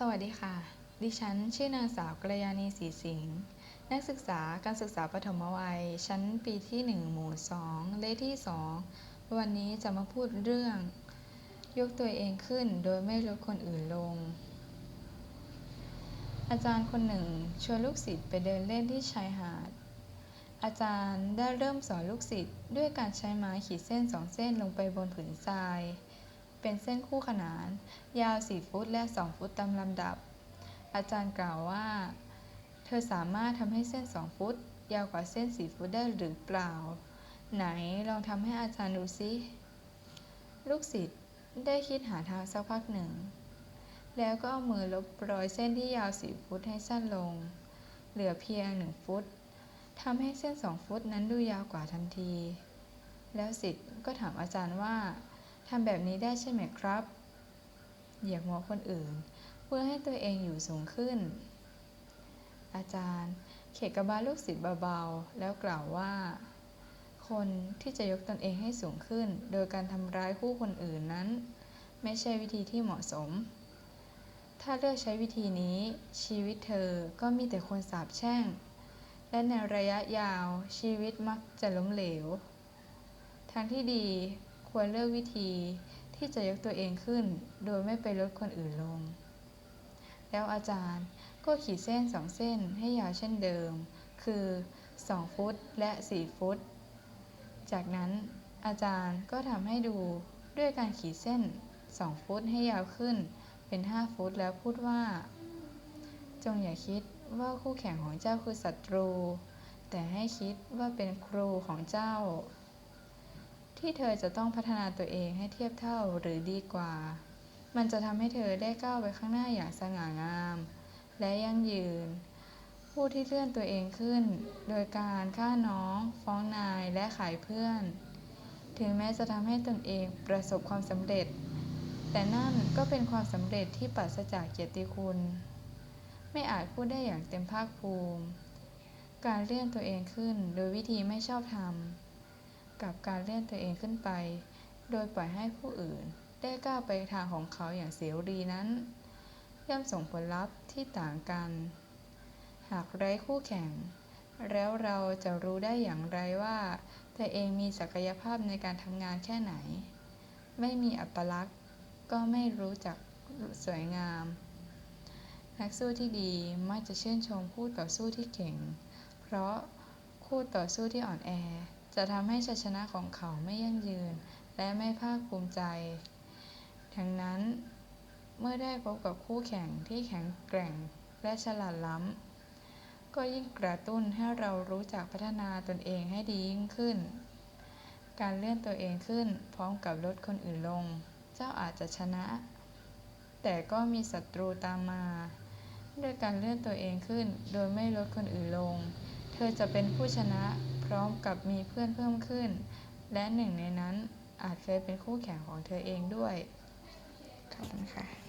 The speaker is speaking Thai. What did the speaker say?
สวัสดีค่ะ ดิฉันชื่อนางสาวกระยาณีศรีสิงห์ นักศึกษาการศึกษาปฐมวัย ชั้นปีที่ 1 หมู่ 2 เลขที่ 2 วันนี้จะมาพูดเรื่อง ยกตัวเองขึ้นโดยไม่ลดคนอื่นลง อาจารย์คนหนึ่งชวนลูกศิษย์ไปเดินเล่นที่ชายหาด อาจารย์ได้เริ่มสอนลูกศิษย์ด้วยการใช้ไม้ขีดเส้นสองเส้นลงไปบนผืนทราย เป็นเส้นคู่ขนาน ยาว 4 ฟุตและ 2 ฟุตตามลำดับ อาจารย์กล่าวว่า เธอสามารถทำให้เส้น 2 ฟุต ยาวกว่าเส้น 4 ฟุตได้หรือเปล่า ไหนลองทำให้อาจารย์ดูสิลูกศิษย์ได้คิดหาทางสักพักหนึ่ง แล้วก็เอามือลบรอยเส้นที่ยาว 4 ฟุตให้สั้นลง เหลือเพียง 1 ฟุตทำให้เส้น 2 ฟุตนั้นดูยาวกว่าทันที แล้วศิษย์ก็ถามอาจารย์ว่า ทำแบบนี้ได้ใช่ไหมครับ เหยียบหัวคนอื่น เพื่อให้ตัวเองอยู่สูงขึ้น อาจารย์ เขกกระบาลลูกศิษย์เบาๆ แล้วกล่าวว่า คนที่จะยกตนเองให้สูงขึ้น โดยการทำร้ายคู่คนอื่นนั้น ไม่ใช่วิธีที่เหมาะสม ถ้าเลือกใช้วิธีนี้ ชีวิตเธอก็มีแต่คนสาปแช่ง และในระยะยาวชีวิตมักจะล้มเหลว ทางที่ดี ควรเลือกวิธีที่จะยกตัวเองขึ้น โดยไม่ไปลดคนอื่นลง แล้วอาจารย์ก็ขีดเส้นสองเส้นให้ยาวเช่นเดิม คือ 2 ฟุตและ 4 ฟุต จากนั้นอาจารย์ก็ทำให้ดูด้วยการขีดเส้น 2 ฟุตให้ยาวขึ้นเป็น 5 ฟุตแล้วพูดว่า จงอย่าคิดว่าคู่แข่งของเจ้าคือศัตรู แต่ให้คิดว่าเป็นครูของเจ้า ที่เธอจะต้องพัฒนาตัวเองให้เทียบเท่าหรือดีกว่า มันจะทำให้เธอได้ก้าวไปข้างหน้าอย่างสง่างาม และยั่งยืน ผู้ที่เลื่อนตัวเองขึ้น โดยการฆ่าน้อง ฟ้องนายและขายเพื่อน ถึงแม้จะทำให้ตนเองประสบความสำเร็จ แต่นั่นก็เป็นความสำเร็จที่ปราศจากเกียรติคุณ ไม่อาจพูดได้อย่างเต็มภาคภูมิ การเลื่อนตัวเองขึ้นโดยวิธีไม่ชอบธรรม กับการเลื่อนตัวเองขึ้นไป โดยปล่อยให้ผู้อื่นได้ก้าวไปทางของเขาอย่างเสรีนั้น ย่อมส่งผลลัพธ์ที่ต่างกัน หากไร้คู่แข่ง แล้วเราจะรู้ได้อย่างไรว่าตัวเองมีศักยภาพในการทำงานแค่ไหน ไม่มีอัปลักษณ์ก็ไม่รู้จักสวยงาม นักสู้ที่ดีมักจะชื่นชมคู่ต่อสู้ที่เก่ง เพราะคู่ต่อสู้ที่อ่อนแอ จะทำให้ชัยชนะของเขาไม่ยั่งยืน และไม่ภาคภูมิใจ ทั้งนั้น เมื่อได้พบกับคู่แข่งที่แข็งแกร่งและฉลาดล้ำ ก็ยิ่งกระตุ้นให้เรารู้จักพัฒนาตนเองให้ดียิ่งขึ้น การเลื่อนตัวเองขึ้นพร้อมกับลดคนอื่นลง เจ้าอาจจะชนะ แต่ก็มีศัตรูตามมา ด้วยการเลื่อนตัวเองขึ้นโดยไม่ลดคนอื่นลง เธอจะเป็นผู้ชนะ พร้อมกับมีเพื่อนเพิ่มขึ้น และหนึ่งในนั้นอาจเคยเป็นคู่แข่งของเธอเองด้วย ขอบคุณค่ะ